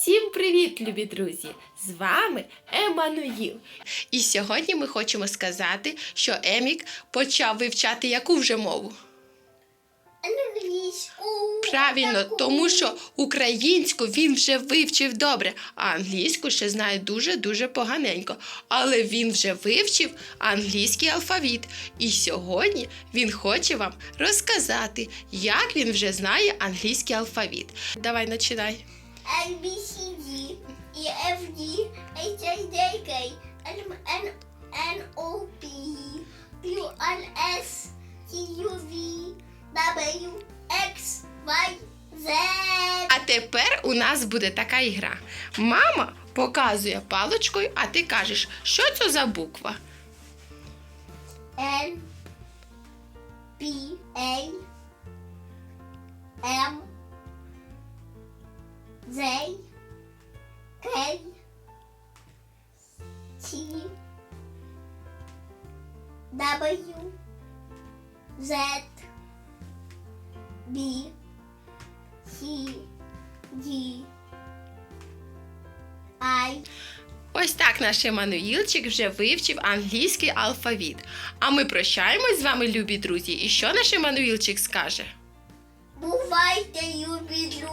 Всім привіт, любі друзі! З вами Еммануїл. І сьогодні ми хочемо сказати, що Емік почав вивчати яку вже мову. Англійську. Правильно, тому що українську він вже вивчив добре, а англійську ще знає дуже-дуже поганенько. Але він вже вивчив англійський алфавіт. І сьогодні він хоче вам розказати, як він вже знає англійський алфавіт. Давай починай. A, B, C, D, E, F, G, H, I, J, K, L, M, N, N, O, P, Q, R, S, T, U, V, W, X, Y, Z. А тепер у нас буде така ігра. Мама показує паличкою, а ти кажеш, що це за буква. N, P, A, Z, K, T, W, Z, B, C, D, I, Ось так наш Еммануїлчик вже вивчив англійський алфавіт. А ми прощаємось з вами, любі друзі. І що наш Еммануїлчик скаже? Бувайте, любі друзі!